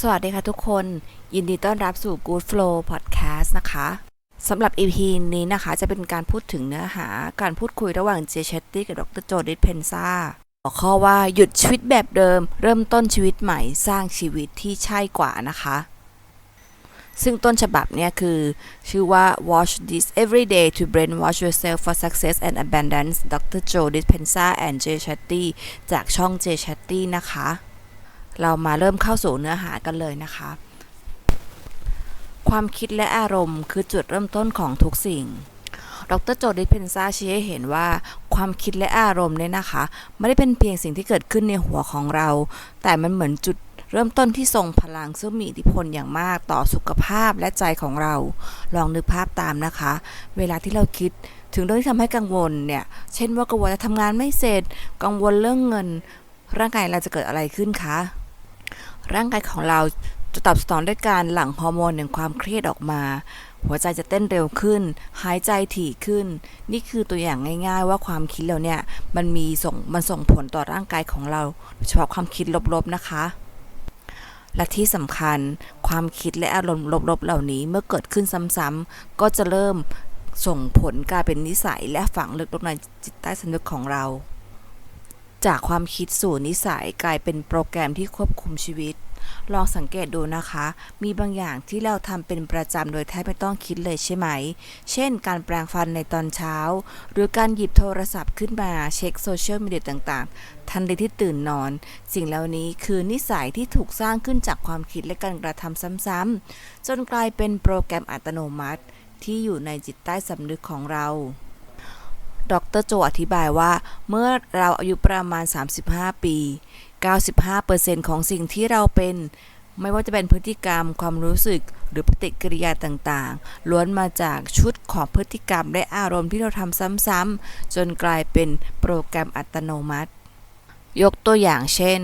สวัสดีค่ะทุกคน ยินดีต้อนรับสู่ Good Flow Podcast นะคะสำหรับ EP นี้นะคะ จะเป็นการพูดถึงเนื้อหา การพูดคุยระหว่างเจเชตตี้กับดรโจดิสเพนซาหัวข้อว่าหยุดชีวิตแบบเดิม เริ่มต้นชีวิตใหม่สร้างชีวิตที่ใช่กว่านะคะ ซึ่งต้นฉบับเนี่ยคือ ชื่อว่า Watch this every day to brainwash yourself for success and abundance Dr. Joe Dispenza and Jay Shetty จากช่อง Jay Shetty นะคะ เรามาเริ่มเข้าสู่เนื้อหากันเลยนะคะ ความคิดและอารมณ์คือจุดเริ่มต้นของทุกสิ่ง ดรโจดิเพนซาชี้ให้เห็นว่าความคิดและอารมณ์เนี่ยนะคะ ไม่ได้เป็นเพียงสิ่งที่เกิดขึ้นในหัวของเรา แต่มันเหมือนจุดเริ่มต้นที่ทรงพลังซึ่งมีอิทธิพลอย่างมากต่อสุขภาพและใจของเรา ลองนึกภาพตามนะคะ เวลาที่เราคิดถึงเรื่องที่ทำให้กังวลเนี่ย เช่นว่ากังวลจะทำงานไม่เสร็จ กังวลเรื่องเงิน ร่างกายเราจะเกิดอะไรขึ้นคะ ร่างกายของเราจะตอบสนองด้วยการหลั่งฮอร์โมนแห่งความเครียดออกมา หัวใจจะเต้นเร็วขึ้น หายใจถี่ขึ้น นี่คือตัวอย่างง่าย ๆ ว่าความคิดเราเนี่ยมันมีส่งมันส่งผลต่อร่างกายของเราโดยเฉพาะความคิดลบๆนะคะ และที่สำคัญความคิดและอารมณ์ลบๆ เหล่านี้เมื่อเกิดขึ้นซ้ำๆก็จะเริ่มส่งผลกลายเป็นนิสัยและฝังลึกลงในจิตใต้สำนึกของเรา จากความคิดสู่นิสัยกลายเป็นโปรแกรมที่ควบคุมชีวิต ลองสังเกตดูนะคะ มีบางอย่างที่เราทำเป็นประจำโดยแทบไม่ต้องคิดเลยใช่ไหม เช่น การแปรงฟันในตอนเช้า หรือการหยิบโทรศัพท์ขึ้นมาเช็คโซเชียลมีเดียต่างๆ ทันทีที่ตื่นนอน สิ่งเหล่านี้คือนิสัยที่ถูกสร้างขึ้นจากความคิดและการกระทำซ้ำๆจนกลายเป็นโปรแกรมอัตโนมัติ ที่อยู่ในจิตใต้สำนึกของเรา ดรโจอธิบายว่า เมื่อเราอายุประมาณ 35 ปี 95%ของสิ่งที่เราเป็น ไม่ว่าจะเป็นพฤติกรรม ความรู้สึก หรือปฏิกิริยาต่างๆ ล้วนมาจากชุดของพฤติกรรมและอารมณ์ที่เราทำซ้ำๆ จนกลายเป็นโปรแกรมอัตโนมัติยกตัวอย่างเช่น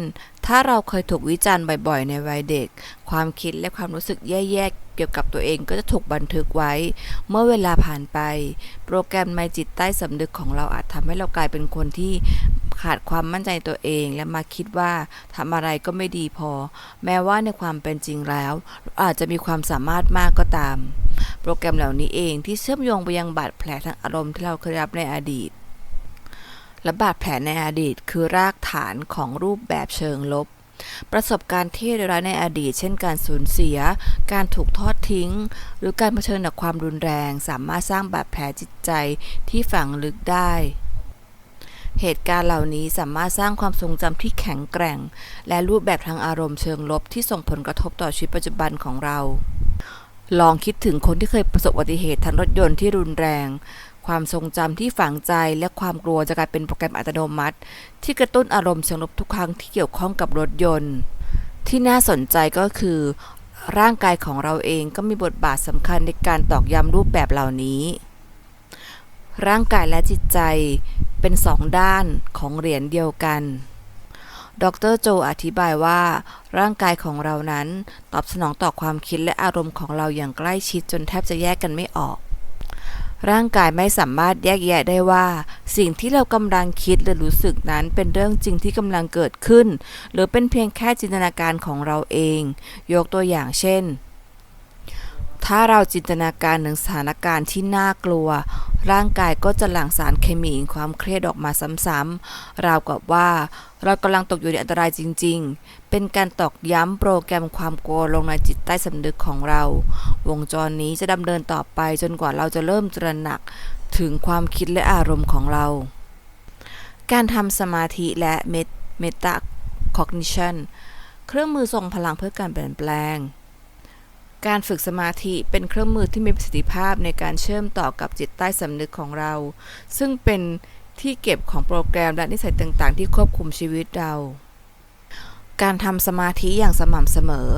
ถ้าเราเคยถูกวิจารณ์บ่อยๆ ในวัยเด็ก ความคิดและความรู้สึกแย่ๆ กี่ยวกับตัวเองก็จะถูกบันทึกไว้ เมื่อเวลาผ่านไป โปรแกรมในจิตใต้สำนึกของเราอาจทำให้เรากลายเป็นคนที่ขาดความมั่นใจตัวเองและมาคิดว่าทำอะไรก็ไม่ดีพอ แม้ว่าในความเป็นจริงแล้วอาจจะมีความสามารถมากก็ตาม โปรแกรมเหล่านี้เองที่เชื่อมโยงไปยังบาดแผลทางอารมณ์ที่เราเคยรับในอดีตและบาดแผลในอดีตคือรากฐานของรูปแบบเชิงลบ ประสบการณ์ที่ร้ายในอดีต เช่นการสูญเสีย การถูกทอดทิ้ง หรือการเผชิญกับความรุนแรง สามารถสร้างบาดแผลจิตใจที่ฝังลึกได้เหตุการณ์เหล่านี้สามารถสร้างความทรงจำที่แข็งแกร่ง และรูปแบบทางอารมณ์เชิงลบที่ส่งผลกระทบต่อชีวิตปัจจุบันของเรา ลองคิดถึงคนที่เคยประสบอุบัติเหตุทางรถยนต์ที่รุนแรง ความทรงจำที่ฝังใจและความกลัวจะกลายเป็นโปรแกรมอัตโนมัติ ที่กระตุ้นอารมณ์เชิงลบทุกครั้งที่เกี่ยวข้องกับรถยนต์ ที่น่าสนใจก็คือ ร่างกายของเราเองก็มีบทบาทสำคัญในการตอกย้ำรูปแบบเหล่านี้ ร่างกายและจิตใจเป็นสองด้านของเหรียญเดียวกัน ดรโจอธิบายว่า ร่างกายของเรานั้นตอบสนองต่อความคิดและอารมณ์ของเราอย่างใกล้ชิดจนแทบจะแยกกันไม่ออก ร่างกายไม่สามารถแยกแยะได้ว่า สิ่งที่เรากำลังคิดหรือรู้สึกนั้นเป็นเรื่องจริงที่กำลังเกิดขึ้น หรือเป็นเพียงแค่จินตนาการของเราเอง ยกตัวอย่างเช่น ถ้าเราจินตนาการถึงสถานการณ์ที่น่ากลัว ร่างกายก็จะหลั่งสารเคมีแห่งความเครียดออกมาซ้ำๆราวกับว่า เรากำลังตกอยู่ในอันตรายจริง ๆ เป็นการตอกย้ำโปรแกรมความกลัวลงในจิตใต้สำนึกของเรา วงจรนี้จะดำเนินต่อไปจนกว่าเราจะเริ่มตระหนักถึงความคิดและอารมณ์ของเรา การทำสมาธิและเมตาค ognition เครื่องมือทรงพลังเพื่อการเปลี่ยนแปลง การฝึกสมาธิเป็นเครื่องมือที่มีประสิทธิภาพในการเชื่อมต่อกับจิตใต้สำนึกของเรา ซึ่งเป็นที่เก็บของโปรแกรมและนิสัยต่างๆ ที่ควบคุมชีวิตเรา การทำสมาธิอย่างสม่ำเสมอ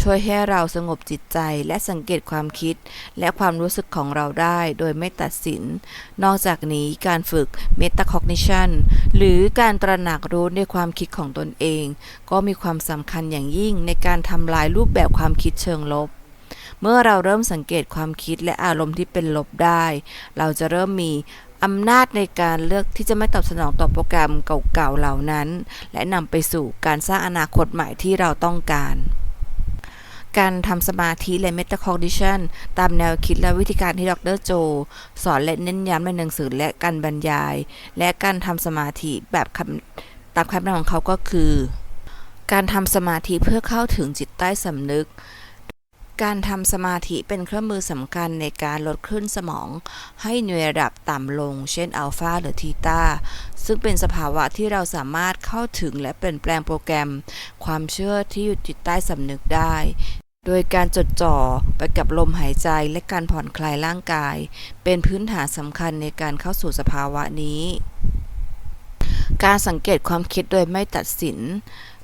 ช่วยให้เราสงบจิตใจและสังเกตความคิด และความรู้สึกของเราได้โดยไม่ตัดสิน นอกจากนี้การฝึก metacognition หรือการตระหนักรู้ในความคิดของตนเอง ก็มีความสำคัญอย่างยิ่งในการทำลายรูปแบบความคิดเชิงลบ เมื่อเราเริ่มสังเกตความคิดและอารมณ์ที่เป็นลบได้ เราจะเริ่มมีอำนาจในการเลือกที่จะไม่ตอบสนองต่อโปรแกรมเก่าๆเหล่านั้น และนำไปสู่การสร้างอนาคตใหม่ที่เราต้องการ การทำสมาธิและ Meta Cognition ตามแนวคิดและวิธีการที่ดรโจ สอนและเน้นย้ำในหนังสือและการบรรยาย และการทำสมาธิแบบตามคำแนะนำของเขาก็คือ การทำสมาธิเพื่อเข้าถึงจิตใต้สำนึก การทำสมาธิเป็นเครื่องมือสำคัญในการลดคลื่นสมอง ให้อยู่ในระดับต่ำลง เช่นอัลฟาหรือทีตาซึ่งเป็นสภาวะที่เราสามารถเข้าถึงและเปลี่ยนแปลงโปรแกรม ความเชื่อที่อยู่จิตใต้สำนึกได้ โดยการจดจ่อไปกับลมหายใจและการผ่อนคลายร่างกาย เป็นพื้นฐานสำคัญในการเข้าสู่สภาวะนี้ การสังเกตความคิดโดยไม่ตัดสิน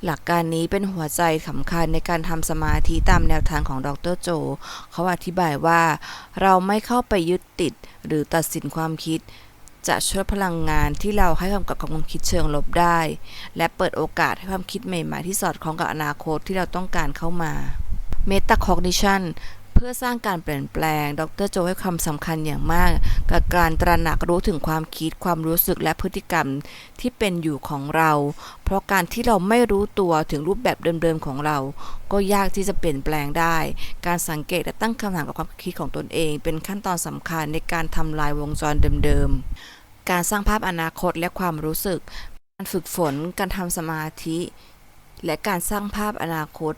หลักการนี้เป็นหัวใจสำคัญในการทำสมาธิตามแนวทางของดรโจ เขาอธิบายว่า เราไม่เข้าไปยึดติดหรือตัดสินความคิด จะช่วยพลังงานที่เราให้ความกับความคิดเชิงลบได้ และเปิดโอกาสให้ความคิดใหม่ๆที่สอดคล้องกับอนาคตที่เราต้องการเข้ามา Meta Cognition เพื่อสร้างการเปลี่ยนแปลง ดรโจให้ความสำคัญอย่างมาก กับการตระหนักรู้ถึงความคิดความรู้สึกและพฤติกรรมที่เป็นอยู่ของเรา เพราะการที่เราไม่รู้ตัวถึงรูปแบบเดิมๆของเรา ก็ยากที่จะเปลี่ยนแปลงได้ การสังเกตและตั้งคำถามกับความคิดของตนเอง เป็นขั้นตอนสำคัญในการทำลายวงจรเดิมๆ การสร้างภาพอนาคตและความรู้สึก การฝึกฝน การทำสมาธิ และการสร้างภาพอนาคต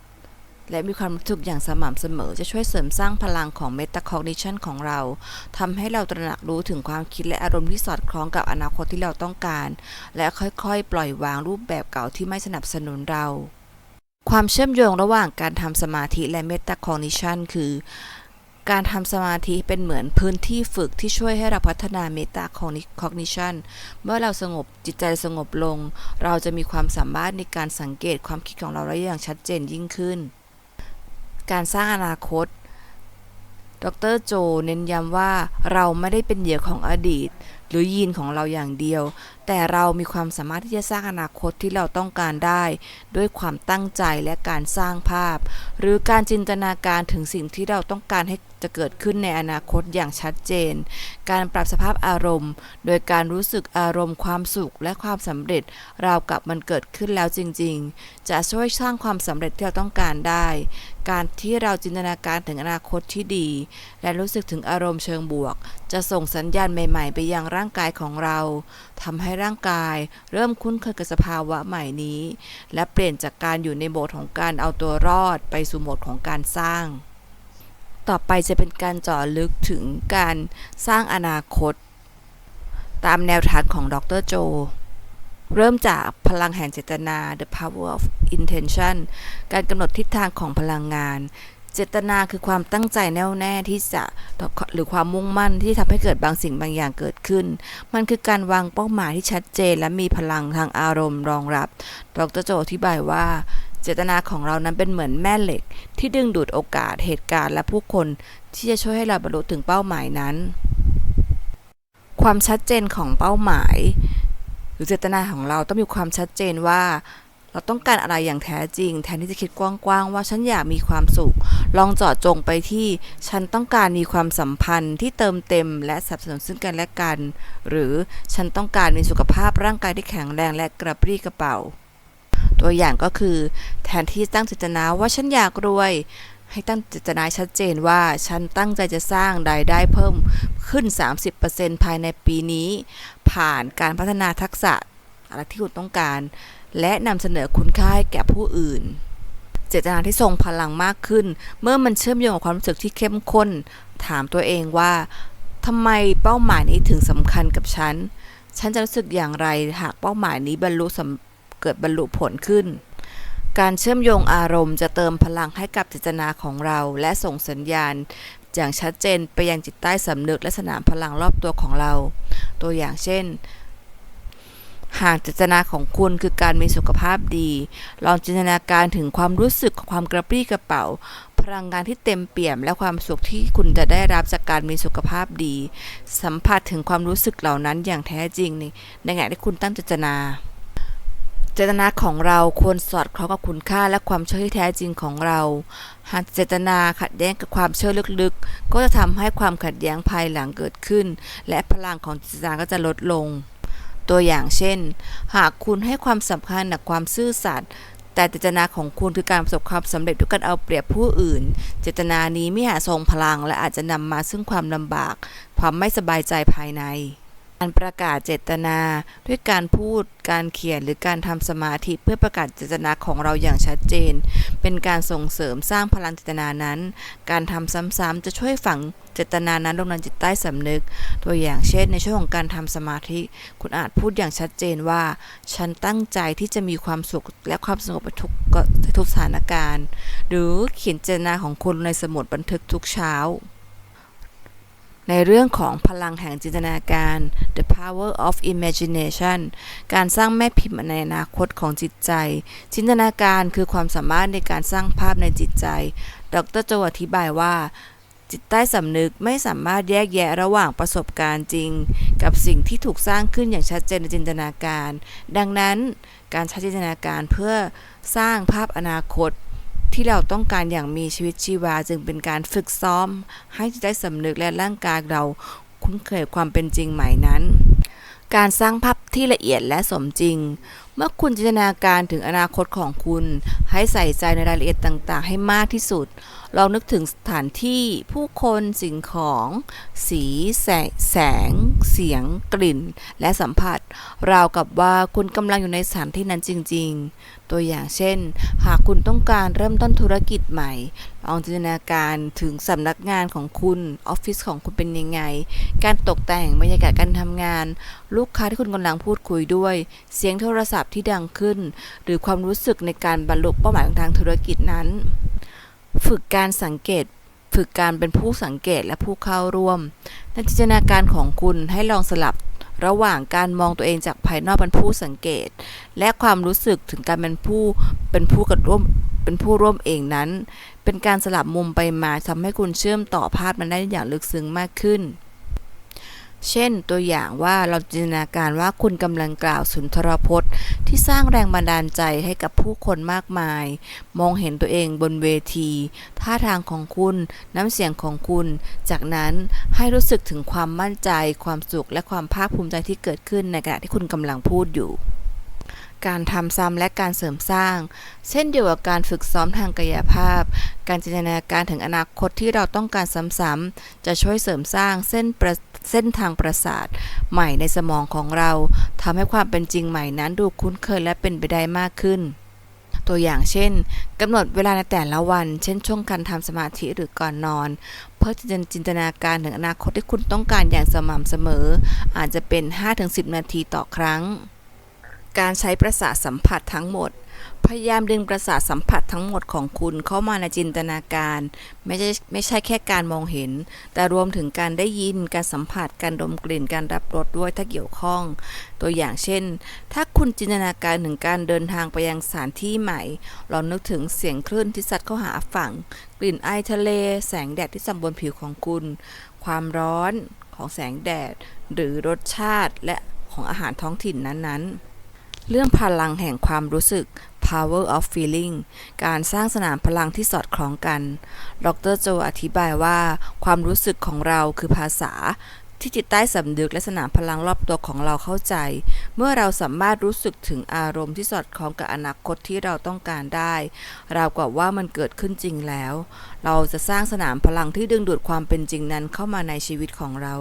และมีความรู้สึกอย่างสม่ำเสมอจะช่วยเสริมสร้างพลังของ Meta Cognition ของเราทำให้เราตระหนักรู้ถึงความคิดและอารมณ์ที่สอดคล้องกับอนาคตที่เราต้องการ และค่อยๆ ปล่อยวางรูปแบบเก่าที่ไม่สนับสนุนเรา ความเชื่อมโยงระหว่างการทำสมาธิและ Meta Cognition คือการทำสมาธิเป็นเหมือนพื้นที่ฝึกที่ช่วยให้เราพัฒนา Meta Cognition เมื่อเราสงบจิตใจสงบลง เราจะมีความสามารถในการสังเกตความคิดของเราได้อย่างชัดเจนยิ่งขึ้น การสร้างอนาคต ดรโจเน้นย้ำว่าเราไม่ได้เป็นเหยื่อของอดีต หรือยีนของเราอย่างเดียว แต่เรามีความสามารถที่จะสร้างอนาคตที่เราต้องการได้ ด้วยความตั้งใจและการสร้างภาพ หรือการจินตนาการถึงสิ่งที่เราต้องการให้จะเกิดขึ้นในอนาคตอย่างชัดเจน การปรับสภาพอารมณ์ โดยการรู้สึกอารมณ์ความสุขและความสำเร็จราวกับมันเกิดขึ้นแล้วจริง ๆ จะช่วยสร้างความสำเร็จที่เราต้องการได้ การที่เราจินตนาการถึงอนาคตที่ดี และรู้สึกถึงอารมณ์เชิงบวก จะส่งสัญญาณใหม่ ๆ ไปยังร่างกายของเราทำให้ร่างกาย เริ่มคุ้นเคยกับสภาวะใหม่นี้ และเปลี่ยนจากการอยู่ในโหมดของการเอาตัวรอดไปสู่โหมดของการสร้าง ต่อไปจะเป็นการเจาะลึกถึงการสร้างอนาคต ตามแนวทางของดรโจ เริ่มจากพลังแห่งเจตนา the power of intention การกำหนดทิศทางของพลังงาน เจตนาคือความตั้งใจแน่วแน่ที่จะหรือความมุ่งมั่นที่ทำให้เกิดบางสิ่งบางอย่างเกิดขึ้น มันคือการวางเป้าหมายที่ชัดเจน และมีพลังทางอารมณ์รองรับ ดรโจอธิบายว่า เจตนาของเรานั้นเป็นเหมือนแม่เหล็ก ที่ดึงดูดโอกาสเหตุการณ์และผู้คน ที่จะช่วยให้เราบรรลุถึงเป้าหมายนั้น ความชัดเจนของเป้าหมาย หรือเจตนาของเราต้องมีความชัดเจนว่า เราต้องการอะไรอย่างแท้จริง แทนที่จะคิดกว้างๆว่าฉันอยากมีความสุข ลองเจาะจงไปที่ฉันต้องการมีความสัมพันธ์ที่เติมเต็ม และสนับสนุนซึ่งกันและกัน หรือฉันต้องการมีสุขภาพร่างกายที่แข็งแรงและกระปรี้กระเป๋า ตัวอย่างก็คือ แทนที่ตั้งเจตนาว่าฉันอยากรวย ให้ตั้งเจตนาชัดเจนว่าฉันตั้งใจจะสร้างรายได้เพิ่มขึ้น 30%ภายในปีนี้ ผ่านการพัฒนาทักษะอะไรที่คุณต้องการ และนำเสนอคุณค่าให้แก่ผู้อื่น เจตนาที่ทรงพลังมากขึ้น เมื่อมันเชื่อมโยงกับความรู้สึกที่เข้มข้น ถามตัวเองว่าทำไมเป้าหมายนี้ถึงสำคัญกับฉัน ฉันจะรู้สึกอย่างไรหากเป้าหมายนี้บรรลุเกิดบรรลุผลขึ้น การเชื่อมโยงอารมณ์จะเติมพลังให้กับเจตนาของเรา และส่งสัญญาณอย่างชัดเจนไปยังจิตใต้สำนึกและสนามพลังรอบตัวของเรา ตัวอย่างเช่น หากเจตนาของคุณคือการมีสุขภาพดี ลองจินตนาการถึงความรู้สึกของความกระปรี้กระเป๋า พลังงานที่เต็มเปี่ยม และความสุขที่คุณจะได้รับจากการมีสุขภาพดี สัมผัสถึงความรู้สึกเหล่านั้นอย่างแท้จริง ในในขณะที่คุณตั้งเจตนาเจตนาของเราควรสอดคล้องกับคุณค่าและความเชื่อที่แท้จริงของเรา หากเจตนาขัดแย้งกับความเชื่อลึกๆ ก็จะทำให้ความขัดแย้งภายหลังเกิดขึ้น และพลังของเจตนาก็จะลดลง ตัวอย่างเช่น หากคุณให้ความสำคัญกับความซื่อสัตย์แต่เจตนาของคุณคือการประสบความสำเร็จด้วยการเอาเปรียบผู้อื่น เจตนานี้ไม่หาทรงพลัง และอาจจะนำมาซึ่งความลำบาก ความไม่สบายใจภายใน การประกาศเจตนา ด้วยการพูด การเขียนหรือการทำสมาธิเพื่อประกาศเจตนาของเราอย่างชัดเจน เป็นการส่งเสริมสร้างพลังเจตนานั้น การทำซ้ำๆจะช่วยฝังเจตนานั้นลงในจิตใต้สำนึก ตัวอย่างเช่น ในช่วงของการทำสมาธิ คุณอาจพูดอย่างชัดเจนว่า ฉันตั้งใจที่จะมีความสุขและความสงบทุกทุกสถานการณ์ หรือเขียนเจตนาของคุณในสมุดบันทึกทุกเช้า ในเรื่องของพลังแห่งจินตนาการ the power of imagination การสร้างแม่พิมพ์ในอนาคตของจิตใจ จินตนาการคือความสามารถในการสร้างภาพในจิตใจ ดรโจอธิบายว่า จิตใต้สำนึกไม่สามารถแยกแยะระหว่างประสบการณ์จริง กับสิ่งที่ถูกสร้างขึ้นอย่างชัดเจนในจินตนาการ ดังนั้นการใช้จินตนาการเพื่อสร้างภาพอนาคต ที่เราต้องการอย่างมีชีวิตชีวาจึงเป็นการฝึกซ้อม ให้จิตใต้สำนึกและร่างกายเราคุ้นเคยความเป็นจริงใหม่นั้น การสร้างภาพที่ละเอียดและสมจริง เมื่อคุณจินตนาการถึงอนาคตของคุณ ให้ใส่ใจในรายละเอียดต่างๆ ให้มากที่สุด ลองนึกถึงสถานที่ผู้คนสิ่งของ สี แสแสง เสียง กลิ่น และสัมผัส ราวกับว่าคุณกำลังอยู่ในสถานที่นั้นจริง ๆ ตัวอย่างเช่น หากคุณต้องการเริ่มต้นธุรกิจใหม่ ลองจินตนาการถึงสำนักงานของคุณออฟฟิศของคุณเป็นยังไง การตกแต่งบรรยากาศการทำงาน ลูกค้าที่คุณกำลังพูดคุยด้วย เสียงโทรศัพท์ที่ดังขึ้น หรือความรู้สึกในการบรรลุเป้าหมายของทางธุรกิจนั้น ฝึกการสังเกต ฝึกการเป็นผู้สังเกตและผู้เข้าร่วม ในจินตนาการของคุณให้ลองสลับระหว่างการมองตัวเองจากภายนอกเป็นผู้สังเกต และความรู้สึกถึงการเป็นผู้เป็นผู้กระร่วมเป็นผู้ร่วมเองนั้น เป็นการสลับมุมไปมาทำให้คุณเชื่อมต่อภาพมันได้อย่างลึกซึ้งมากขึ้น เช่น ตัวอย่างว่าเราจินตนาการว่าคุณกำลังกล่าวสุนทรพจน์ ที่สร้างแรงบันดาลใจให้กับผู้คนมากมาย มองเห็นตัวเองบนเวที ท่าทางของคุณ น้ำเสียงของคุณ จากนั้นให้รู้สึกถึงความมั่นใจ ความสุข และความภาคภูมิใจที่เกิดขึ้นในขณะที่คุณกำลังพูดอยู่การทำซ้ำและการเสริมสร้าง เช่นเดียวกับการฝึกซ้อมทางกายภาพ การจินตนาการถึงอนาคตที่เราต้องการซ้ำๆจะช่วยเสริมสร้างเส้นประ เส้นทางประสาทใหม่ในสมองของเราทำให้ความเป็นจริงใหม่นั้นดูคุ้นเคยและเป็นไปได้มากขึ้น ตัวอย่างเช่นกำหนดเวลาในแต่ละวัน เช่นช่วงการทำสมาธิหรือก่อนนอน เพื่อจะจินตนาการถึงอนาคตที่คุณต้องการอย่างสม่ำเสมอ อาจจะเป็น 5-10 นาทีต่อครั้ง การใช้ประสาทสัมผัสทั้งหมด พยายามดึงประสาทสัมผัสทั้งหมดของคุณเข้ามาในจินตนาการ ไม่ใช่ไม่ใช่แค่การมองเห็น แต่รวมถึงการได้ยินการสัมผัสการดมกลิ่นการรับรสด้วยถ้าเกี่ยวข้อง ตัวอย่างเช่น ถ้าคุณจินตนาการถึงการเดินทางไปยังสถานที่ใหม่ลองนึกถึงเสียงคลื่นที่ซัดเข้าหาฝั่ง กลิ่นไอทะเล แสงแดดที่ส่องบนผิวของคุณ ความร้อนของแสงแดด หรือรสชาติและของอาหารท้องถิ่นนั้นๆเรื่องพลังแห่งความรู้สึก power of feeling การสร้างสนามพลังที่สอดคล้องกัน ดรโจอธิบายว่า ความรู้สึกของเราคือภาษา ที่จิตใต้สำนึกและสนามพลังรอบตัวของเราเข้าใจ เมื่อเราสามารถรู้สึกถึงอารมณ์ที่สอดคล้องกับอนาคตที่เราต้องการได้ ราวกับว่ามันเกิดขึ้นจริงแล้ว เราจะสร้างสนามพลังที่ดึงดูดความเป็นจริงนั้นเข้ามาในชีวิตของเรา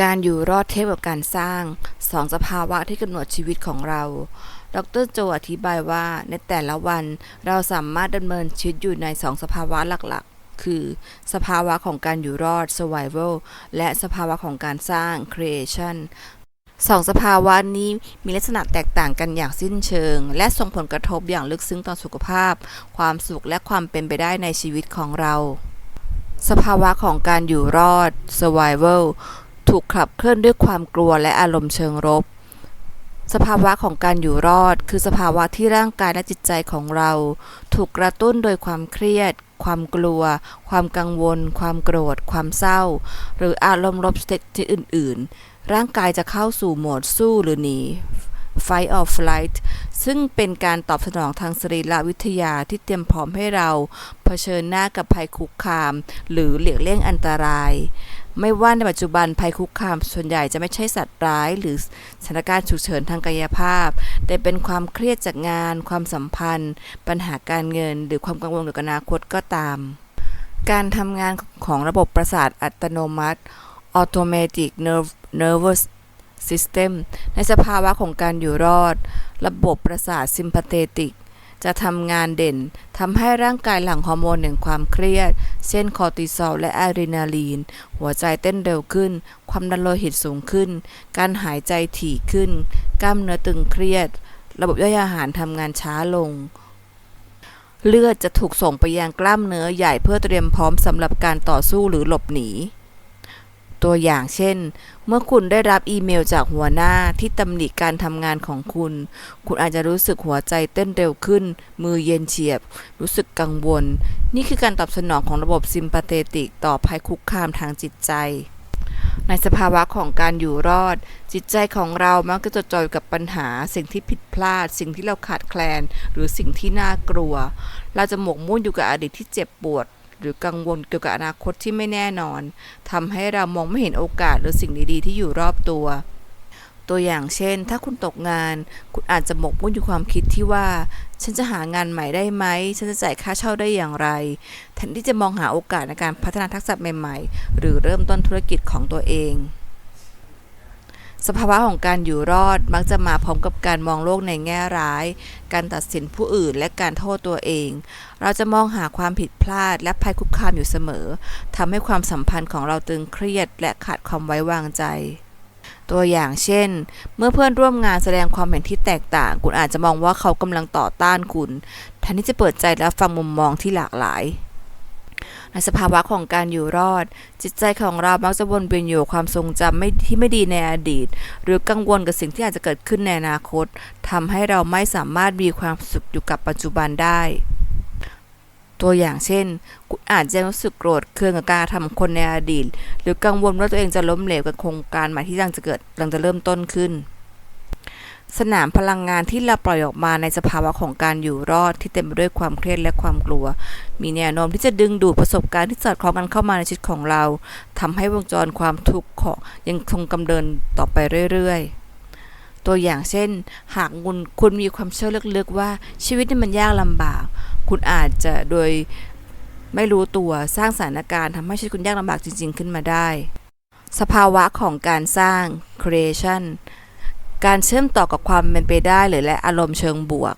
การอยู่รอดเทียบกับการสร้างสองสภาวะที่กำหนดชีวิตของเรา ดรโจอธิบายว่าในแต่ละวันเราสามารถดำเนินชีวิตอยู่ในสองสภาวะหลักๆ คือ สภาวะของการอยู่รอด survival และสภาวะของการสร้าง creation สองสภาวะนี้มีลักษณะแตกต่างกันอย่างสิ้นเชิง และส่งผลกระทบอย่างลึกซึ้งต่อสุขภาพ ความสุขและความเป็นไปได้ในชีวิตของเรา สภาวะของการอยู่รอด survival ถูกขับเคลื่อนด้วยความกลัวและอารมณ์เชิงรบ สภาวะของการอยู่รอด คือสภาวะที่ร่างกายและจิตใจของเรา ถูกกระตุ้นโดยความเครียด ความกลัว ความกังวล ความโกรธ ความเศร้า หรืออารมณ์ลบชนิดอื่น ๆ ร่างกายจะเข้าสู่โหมดสู้หรือหนี fight or flight ซึ่งเป็นการตอบสนองทางสรีรวิทยาที่เตรียมพร้อมให้เรา เผชิญหน้ากับภัยคุกคาม หรือเหลียกเลี่ยงอันตราย ไม่ว่าในปัจจุบันภัยคุกคาม ส่วนใหญ่จะไม่ใช่สัตว์ร้าย หรือสถานการณ์ฉุกเฉินทางกายภาพ แต่เป็นความเครียดจากงาน ความสัมพันธ์ ปัญหาการเงิน หรือความกังวลเกี่ยวกับอนาคตก็ตาม การทำงานของระบบประสาทอัตโนมัติ Automatic Nerve Nervous System ในสภาวะของการอยู่รอด ระบบประสาทซิมพาเทติก จะทำงานเด่นทำให้ร่างกายหลั่งฮอร์โมนแห่งความเครียด เช่นคอร์ติซอลและอะดรีนาลีน หัวใจเต้นเร็วขึ้น ความดันโลหิตสูงขึ้น การหายใจถี่ขึ้น กล้ามเนื้อตึงเครียด ระบบย่อยอาหารทำงานช้าลง เลือดจะถูกส่งไปยังกล้ามเนื้อใหญ่เพื่อเตรียมพร้อมสำหรับการต่อสู้หรือหลบหนี ตัวอย่างเช่น เมื่อคุณได้รับอีเมลจากหัวหน้าที่ตำหนิการทำงานของคุณ คุณอาจจะรู้สึกหัวใจเต้นเร็วขึ้น มือเย็นเฉียบ รู้สึกกังวล นี่คือการตอบสนองของระบบซิมพาเทติกต่อภัยคุกคามทางจิตใจในสภาวะของการอยู่รอด จิตใจของเรามักจะจดจ่อยกับปัญหา สิ่งที่ผิดพลาด สิ่งที่เราขาดแคลน หรือสิ่งที่น่ากลัว เราจะหมกมุ่นอยู่กับอดีตที่เจ็บปวด หรือกังวลเกี่ยวกับอนาคตที่ไม่แน่นอนทำให้เรามองไม่เห็นโอกาสหรือสิ่งดีๆ ที่อยู่รอบตัว ตัวอย่างเช่น ถ้าคุณตกงาน คุณอาจจะหมกมุ่นอยู่ความคิดที่ว่า ฉันจะหางานใหม่ได้ไหม ฉันจะจ่ายค่าเช่าได้อย่างไรแทนที่จะมองหาโอกาสในการพัฒนาทักษะใหม่ ๆ หรือเริ่มต้นธุรกิจของตัวเอง สภาวะของการอยู่รอดมักจะมาพร้อมกับการมองโลกในแง่ร้าย การตัดสินผู้อื่นและการโทษตัวเอง เราจะมองหาความผิดพลาดและภัยคุกคามอยู่เสมอ ทำให้ความสัมพันธ์ของเราตึงเครียด และขาดความไว้วางใจ ตัวอย่างเช่น เมื่อเพื่อนร่วมงานแสดงความเห็นที่แตกต่าง คุณอาจจะมองว่าเขากำลังต่อต้านคุณแทนที่จะเปิดใจรับฟังมุมมองที่หลากหลาย ในสภาวะของการอยู่รอด จิตใจของเรามักจะวนเวียนอยู่ความทรงจำไม่ที่ไม่ดีในอดีต หรือกังวลกับสิ่งที่อาจจะเกิดขึ้นในอนาคตทำให้เราไม่สามารถมีความสุขอยู่กับปัจจุบันได้ตัวอย่างเช่น คุณอาจจะรู้สึกโกรธเคืองกับการทำคนในอดีต หรือกังวลว่าตัวเองจะล้มเหลวกับโครงการใหม่ที่กำลังจะเกิดกำลังจะเริ่มต้นขึ้น สนามพลังงานที่เราปล่อยออกมาในสภาวะของการอยู่รอดที่เต็มไปด้วยความเครียดและความกลัว มีแนวโน้มที่จะดึงดูดประสบการณ์ที่สอดคล้องกันเข้ามาในชีวิตของเราทำให้วงจรความทุกข์ของยังคงกำเนินต่อไปเรื่อยๆ ตัวอย่างเช่น หากคุณคุณมีความเชื่อลึกๆว่าชีวิตนี่มันยากลำบาก คุณอาจจะโดยไม่รู้ตัวสร้างสถานการณ์ทำให้ชีวิตคุณยากลำบากจริง ๆ ขึ้นมาได้ สภาวะของการสร้าง creation การเชื่อมต่อกับความเป็นไปได้หรือและอารมณ์เชิงบวก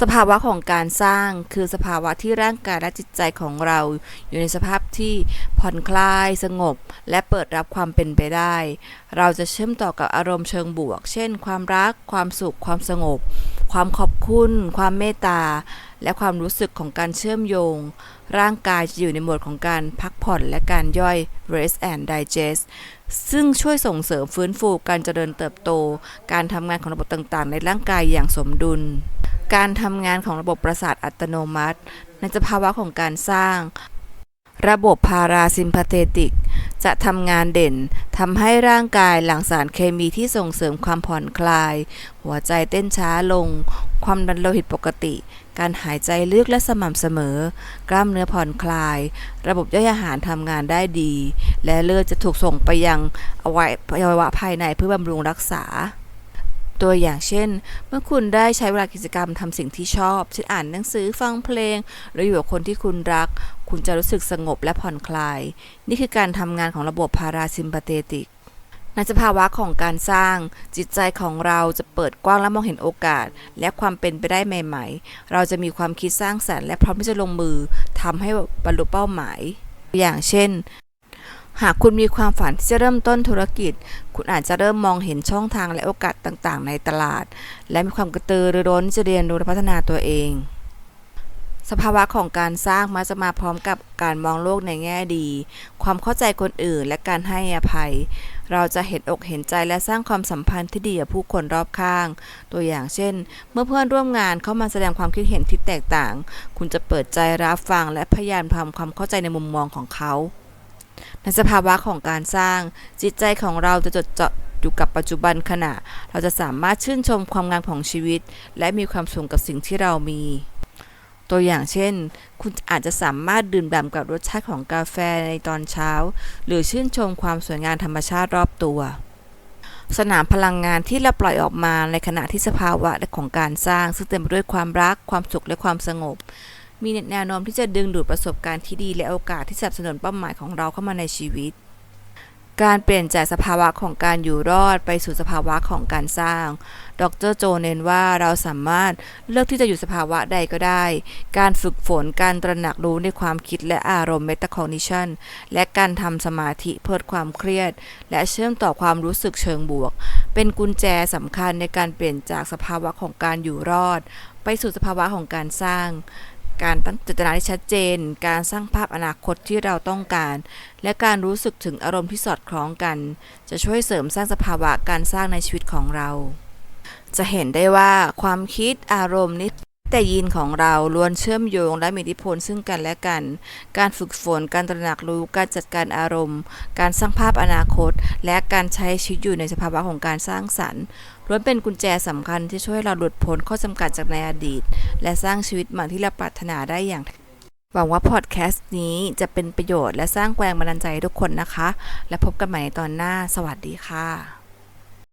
สภาวะของการสร้างคือสภาวะที่ร่างกายและจิตใจของเรา อยู่ในสภาพที่ผ่อนคลาย สงบ และเปิดรับความเป็นไปได้ เราจะเชื่อมต่อกับอารมณ์เชิงบวก เช่น ความรัก ความสุข ความสงบ ความขอบคุณ ความเมตตา และความรู้สึกของการเชื่อมโยง ร่างกายจะอยู่ในโหมดของการพักผ่อนและการย่อย rest and digest ซึ่งช่วยส่งเสริมฟื้นฟูการเจริญเติบโต การทำงานของระบบต่างๆ ในร่างกายอย่างสมดุล การทำงานของระบบประสาทอัตโนมัติ ในสภาวะของการสร้าง ระบบพาราซิมพาเทติก จะทำงานเด่นทำให้ร่างกายหลั่งสารเคมีที่ส่งเสริมความผ่อนคลาย หัวใจเต้นช้าลง ความดันโลหิตปกติ การหายใจลึกและสม่ำเสมอ กล้ามเนื้อผ่อนคลาย ระบบย่อยอาหารทำงานได้ดี และเลือดจะถูกส่งไปยังอวัยวะภายในเพื่อบำรุงรักษา ตัวอย่างเช่น เมื่อคุณได้ใช้เวลากิจกรรมทำสิ่งที่ชอบเช่นอ่านหนังสือฟังเพลง หรืออยู่กับคนที่คุณรัก คุณจะรู้สึกสงบและผ่อนคลาย นี่คือการทำงานของระบบพาราซิมพาเทติก ในสภาวะของการสร้าง จิตใจของเราจะเปิดกว้างและมองเห็นโอกาส และความเป็นไปได้ใหม่ๆ เราจะมีความคิดสร้างสรรค์และพร้อมที่จะลงมือทำให้บรรลุเป้าหมาย อย่างเช่น หากคุณมีความฝันที่จะเริ่มต้นธุรกิจ คุณอาจจะเริ่มมองเห็นช่องทางและโอกาสต่างๆ ในตลาด และมีความกระตือรือร้นจะเรียนรู้และพัฒนาตัวเองสภาวะของการสร้างมักจะมาพร้อมกับการมองโลกในแง่ดี ความเข้าใจคนอื่นและการให้อภัย เราจะเห็นอกเห็นใจและสร้างความสัมพันธ์ที่ดีกับผู้คนรอบข้าง ตัวอย่างเช่น เมื่อเพื่อนร่วมงานเข้ามาแสดงความคิดเห็นที่แตกต่าง คุณจะเปิดใจรับฟังและพยายามทำความเข้าใจในมุมมองของเขา ในสภาวะของการสร้าง จิตใจของเราจะจดจ่ออยู่กับปัจจุบันขณะ เราจะสามารถชื่นชมความงามของชีวิต และมีความสุขกับสิ่งที่เรามี ตัวอย่างเช่น คุณอาจจะสามารถดื่มด่ำกับรสชาติของกาแฟในตอนเช้า หรือชื่นชมความสวยงามธรรมชาติรอบตัว สนามพลังงานที่เราปล่อยออกมาในขณะที่สภาวะของการสร้าง ซึ่งเต็มไปด้วยความรัก ความสุขและความสงบ มีแนวโน้มที่จะดึงดูดประสบการณ์ที่ดีและโอกาสที่สนับสนุนเป้าหมายของเราเข้ามาในชีวิต การเปลี่ยนจากสภาวะของการอยู่รอดไปสู่สภาวะของการสร้าง ดรโจเน้นว่าเราสามารถเลือกที่จะอยู่สภาวะใดก็ได้ การฝึกฝนการตระหนักรู้ในความคิดและอารมณ์ metacognition และการทำสมาธิเพื่อความเครียด และเชื่อมต่อความรู้สึกเชิงบวก เป็นกุญแจสำคัญในการเปลี่ยนจากสภาวะของการอยู่รอด ไปสู่สภาวะของการสร้าง การตั้งเจตนาที่ชัดเจน การสร้างภาพอนาคตที่เราต้องการ และการรู้สึกถึงอารมณ์ที่สอดคล้องกัน จะช่วยเสริมสร้างสภาวะการสร้างในชีวิตของเรา จะเห็นได้ว่าความคิดอารมณ์นิแต่ยินของเราล้วนเชื่อมโยงและมีอิทธิพลซึ่งกันและกัน การฝึกฝน การตระหนักรู้ การจัดการอารมณ์ การสร้างภาพอนาคต และการใช้ชีวิตอยู่ในสภาวะของการสร้างสรรค์ ล้วนเป็นกุญแจสำคัญที่ช่วยเราหลุดพ้นข้อจำกัดจากในอดีต และสร้างชีวิตใหม่ที่เราปรารถนาได้อย่างหวังว่าพอดแคสต์นี้จะเป็นประโยชน์และสร้างแรงบันดาลใจให้ทุกคนนะคะ และพบกันใหม่ในตอนหน้า สวัสดีค่ะ